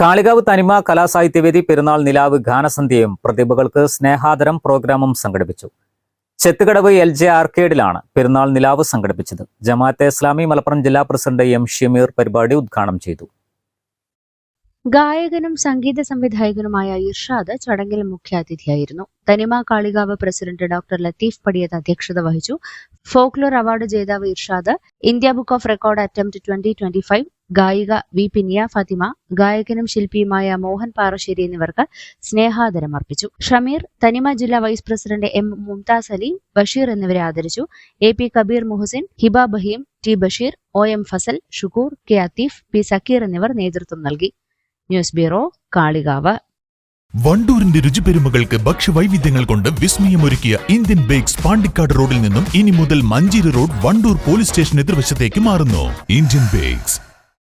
Kalikavu Thanima Kalasahithyavedi Perunnal നിലാവ് ഗാനസന്ധ്യയും പ്രതിഭകൾക്ക് സ്നേഹാദരം പ്രോഗ്രാമും സംഘടിപ്പിച്ചു. ചെത്തുകടവ് എൽ ജെ ആർക്കേഡിലാണ് പെരുന്നാൾ നിലാവ് സംഘടിപ്പിച്ചത്. ജമാഅത്തെ ഇസ്ലാമി മലപ്പുറം ജില്ലാ പ്രസിഡന്റ് എം ഷമീർ പരിപാടി ഉദ്ഘാടനം ചെയ്തു. ഗായകനും സംഗീത സംവിധായകനുമായ ഇർഷാദ് ചടങ്ങിൽ മുഖ്യാതിഥിയായിരുന്നു. തനിമ കാളികാവ് പ്രസിഡന്റ് ഡോക്ടർ ലത്തീഫ് പടിയത് അധ്യക്ഷത വഹിച്ചു. ഫോക്ലോർ അവാർഡ് ജേതാവ് Irshad India book of record attempt twenty twenty five ഗായിക വി പിനിയ ഫാത്തിമ ഗായകനും ശില്പിയുമായ മോഹൻ പാറശ്ശേരി എന്നിവർക്ക് സ്നേഹാദരം അർപ്പിച്ചു. ഷമീർ തനിമ ജില്ലാ vice president M Mumtaz Ali Basheer എന്നിവരെ ആദരിച്ചു. A P Kabeer Muhasin Hiba Baheem T Basheer O M Fasal Shukkoor K Atheef P Zakir എന്നിവർ നേതൃത്വം നൽകി. News bureau Kalikavu. വണ്ടൂരിന്റെ രുചിപെരുമകൾക്ക് ഭക്ഷ്യവൈവിധ്യങ്ങൾ കൊണ്ട് വിസ്മയമൊരുക്കിയ ഇന്ത്യൻ ബേക്സ് പാണ്ടിക്കാട് റോഡിൽ നിന്നും ഇനി മുതൽ Manjeri road Wandoor police station എതിർവശത്തേക്ക് മാറുന്നു. Indian bakes.